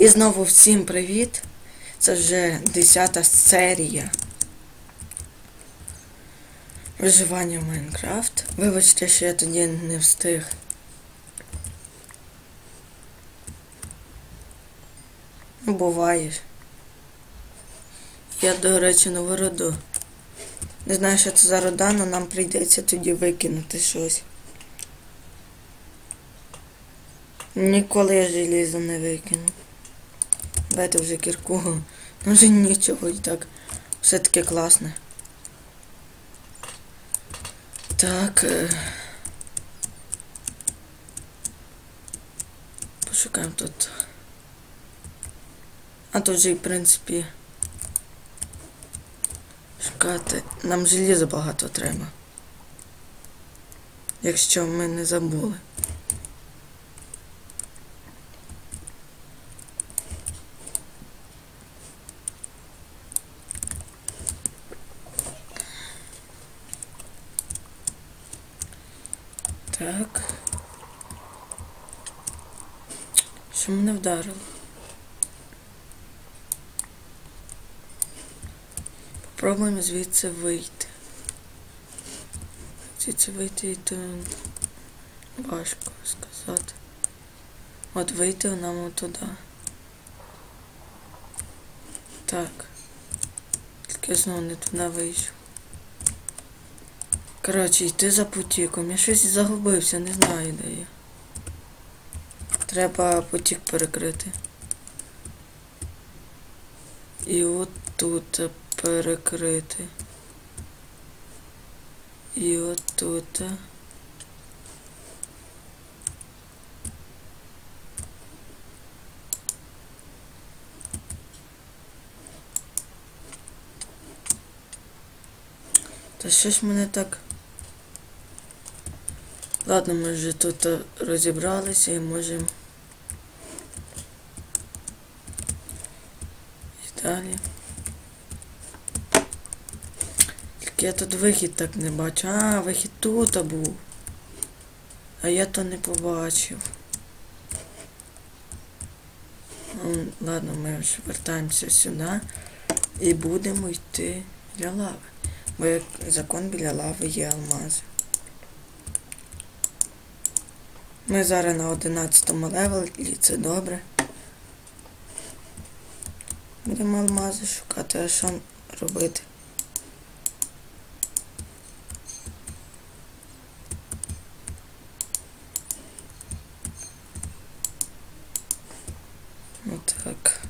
І знову всім привіт! Це вже 10 серія виживання в Майнкрафт. Вибачте, що я тоді не встиг. Ну, буває. Я, до речі, нову роду. Не знаю, що це за рода, але нам прийдеться тоді викинути щось. Ніколи я желізо не викину. Дайте вже кірку. Ну вже нічого і так. Все таки класне. Так. е. Пошукаємо тут. А тут вже, в принципі. Шукати. Нам желіза багато треба. Якщо ми не забули. Так. Що мене вдарило? Попробуємо звідси вийти. Звідси вийти то важко сказати. От вийти нам отуди. Так. Тільки знову не туди вийшов. Коротше, йти за потіком. Я щось загубився, не знаю де я. Треба потік перекрити. І от тут перекрити. І от тут. Та що ж мене так. Ладно, ми вже тут розібралися і можемо. І далі. Я тут вихід так не бачу. А, вихід тут був. А я то не побачив. Ну, Ладно, ми вже вертаємося сюди і будемо йти біля лави. Бо як закон біля лави є алмази. Ми зараз на 11 левелі, це добре. Будемо алмази шукати, а що робити? Отак.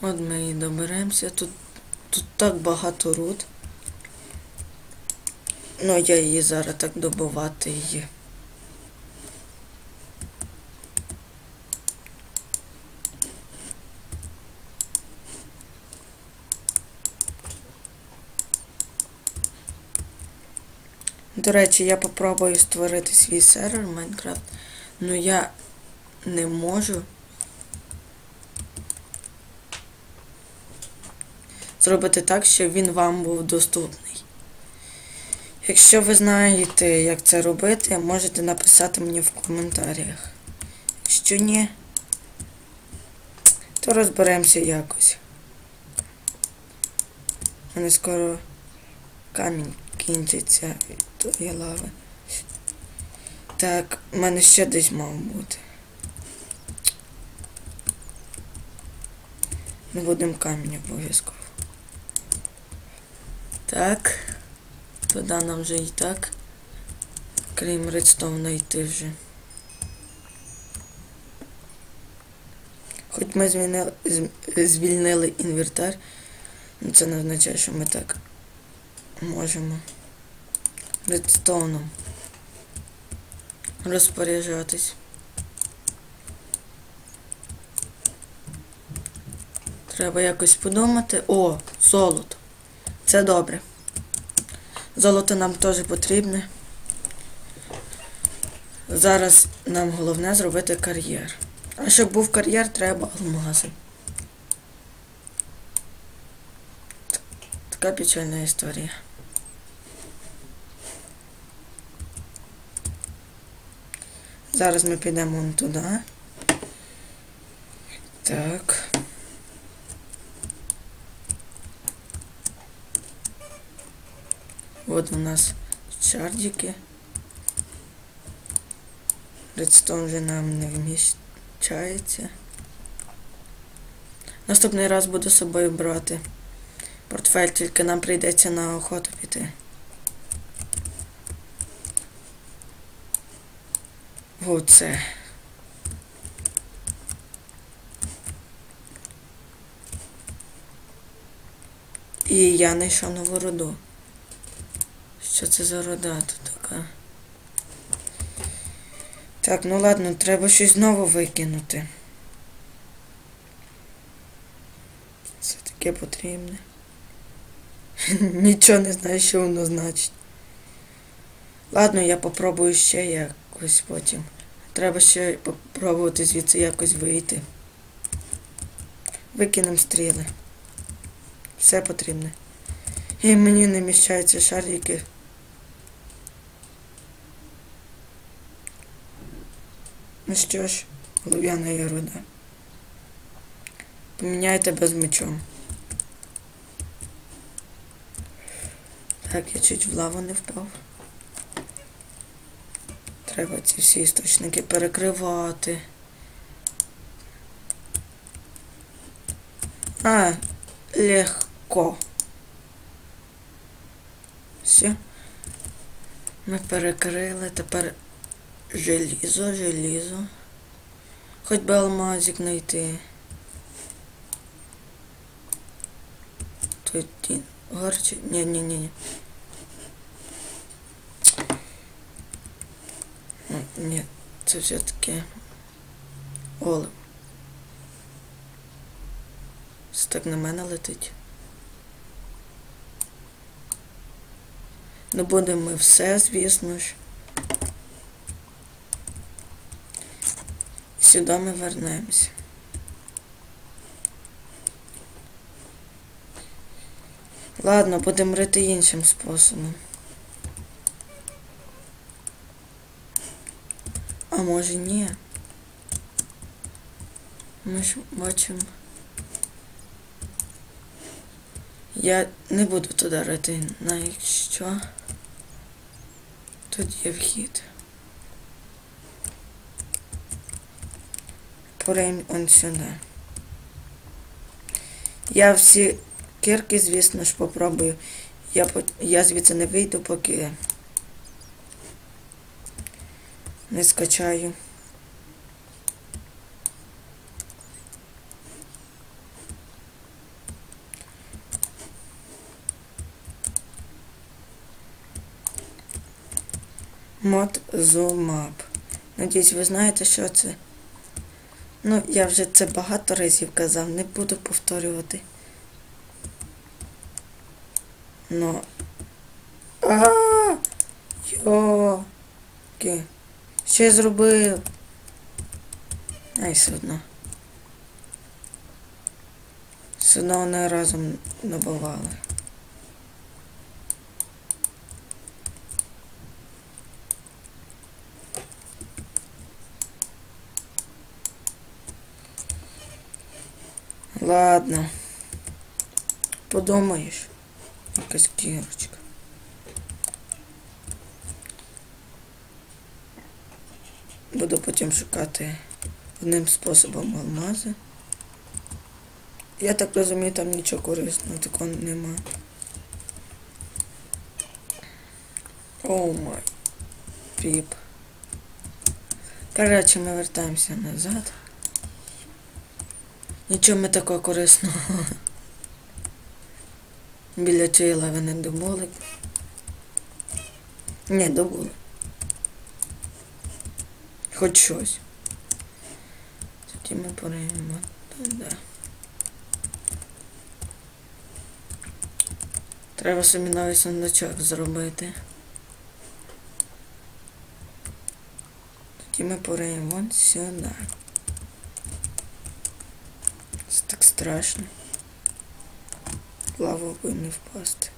От ми і доберемося. Тут, тут так багато руд. Ну, я її зараз так добувати її. До речі, я попробую створити свій сервер Майнкрафт, але я не можу зробити так, щоб він вам був доступний. Якщо ви знаєте, як це робити, можете написати мені в коментарях. Якщо ні, то розберемося якось. У мене скоро камінь кінчиться від тої лави. Так, в мене ще десь мав бути. Ми будемо камінь обов'язково. Так. Туди нам вже і так. Крім редстоуна йти вже. Хоч ми змінили, з- звільнили інвертар, ну це не означає, що ми так можемо редстоуном розпоряджатись. Треба якось подумати. О, золото. Це добре. Золото нам теж потрібне. Зараз нам головне зробити кар'єр. А щоб був кар'єр, треба алмази. Така печальна історія. Зараз ми підемо туди. Так. От у нас шардики. Редстоун вже нам не вміщається. Наступний раз буду з собою брати портфель, тільки нам прийдеться на охоту піти. Оце. І я знайшов нову роду. Що це за рода тут така? Так, ну ладно, треба щось знову викинути. Це таке потрібне. Нічого не знаю, що воно значить. Ладно, я попробую ще якось потім. Треба ще попробувати звідси якось вийти. Викинемо стріли. Все потрібне. І мені не міщаються шарики. Що ж, є руда. Поміняйте без мечом. Так, я чуть в лаву не впав. Треба ці всі істочники перекривати. А, легко. Все. Ми перекрили, тепер желізо, желізо. Хоч би алмазик знайти. Тут гарчі. Ні, ні, ні, ні. Ні, це все-таки олив. Це так на мене летить. Ну будемо ми все, звісно ж. Сюди ми вернемося. Ладно, будемо рити іншим способом. А може ні. Ми ж бачимо. Я не буду туди рити, навіть що. Тут є вхід. Порейм он сюди. Я всі кірки, звісно ж, попробую. Я, я звідси не вийду, поки не скачаю. Мод Zoom Надіюсь, ви знаєте, що це. Ну, я вже це багато разів казав, не буду повторювати. Ну. А Йоки. Що я зробив? Ай, все одно. Все одно вони разом набивали. Ладно. Подумаєш. Якась кірочка. Буду потім шукати одним способом алмази. Я так розумію, там нічого корисного такого нема. Оу май. Піп. Коротше, ми вертаємося назад. Нічого ми такого корисного. Біля цієї лави не добули. Ні, добули. Хоч щось. Тоді ми поримо. Да. Треба собі новий сундучок зробити. Тоді ми пориємо сюди. Це так страшно. в лаву би не впасти.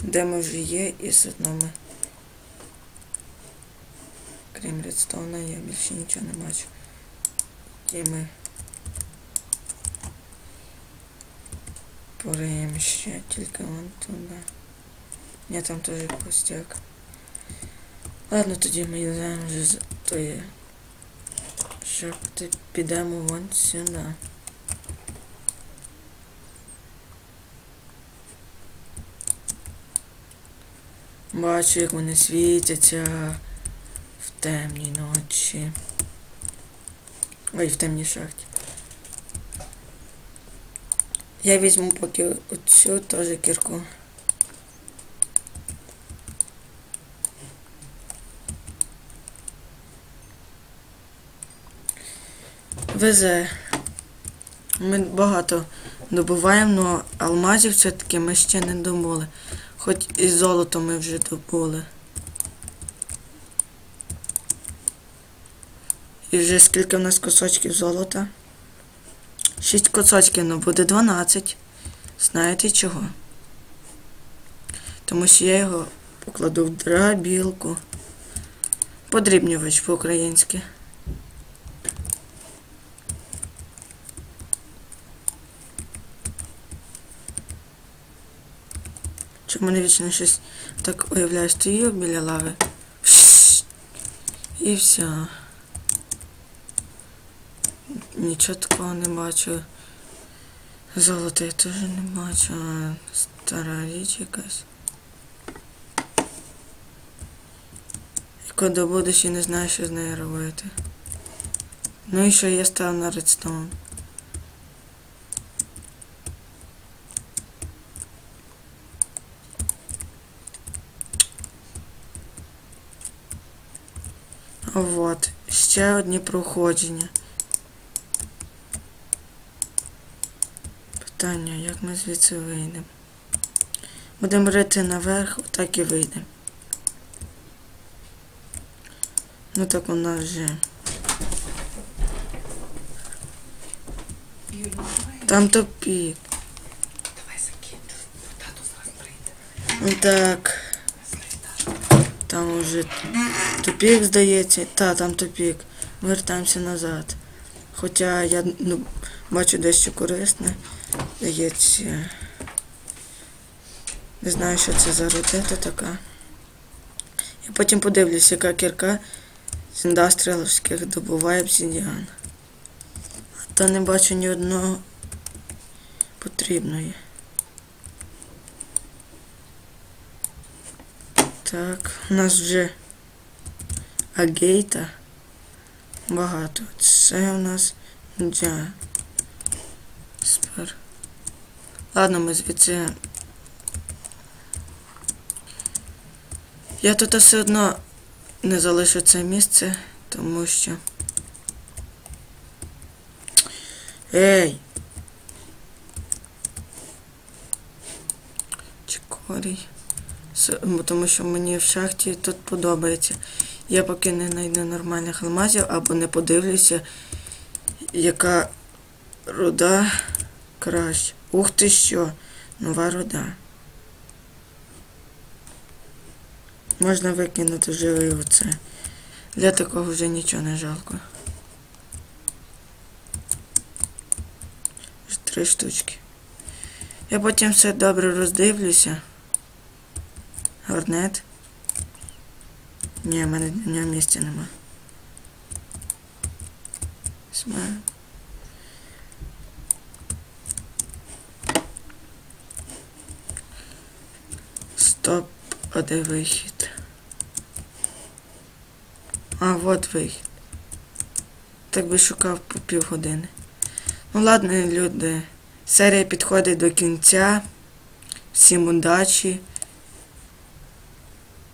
Де ми вже є і з одними. Крім редстоуна я більше нічого не бачу. І ми пориємо ще тільки вон туди. Ні, там теж пустяк. Ладно, тоді ми йдемо з тої. Що ти підемо вон сюди. Бачу, як вони світяться в темній ночі. Ой, в темній шахті. Я візьму поки оцю теж кірку. Везе. Ми багато добуваємо, але алмазів все-таки ми ще не добули. Хоч і золото ми вже добули. І вже скільки в нас кусочків золота? Шість кусочків, ну буде 12. Знаєте чого? Тому що я його покладу в драбілку. Подрібнювач по-українськи. Чому мене вічно щось так уявляю, стою біля лави. І все. Нічого такого не бачу. Золота я теж не бачу. Стара річ якась. Яку добудеш і не знаєш, що з нею робити. Ну і що я став на редстоун. Вот, ще одні проходження. Питання, як ми звідси вийдемо? Будемо рити наверх, отак і вийдемо. Ну так у нас вже. Ну Там тупік. давай закинь. Тато зараз прийде. Так. Там уже тупік, здається. Та, там тупік. Вертаємося назад. Хоча я ну, бачу дещо корисне. Здається. Не знаю, що це за ракета така. Я потім подивлюсь, яка кірка з індастріаловських добуває обсідіан. А то не бачу ні одного потрібної. Так, у нас вже агейта багато. Це у нас джа. Спер. Ладно, ми звідси. Я тут все одно не залишу це місце, тому що. Ей! Чекорій. Тому що мені в шахті тут подобається. Я поки не знайду нормальних алмазів або не подивлюся, яка руда краще. Ух ти що, нова руда. Можна викинути живий оце. Для такого вже нічого не жалко. Три штучки. Я потім все добре роздивлюся. Горнет. Ні, в мене для нього місця нема. Сма. Стоп, а де вихід? А, от вихід. Так би шукав по півгодини. Ну ладно, люди. Серія підходить до кінця. Всім удачі.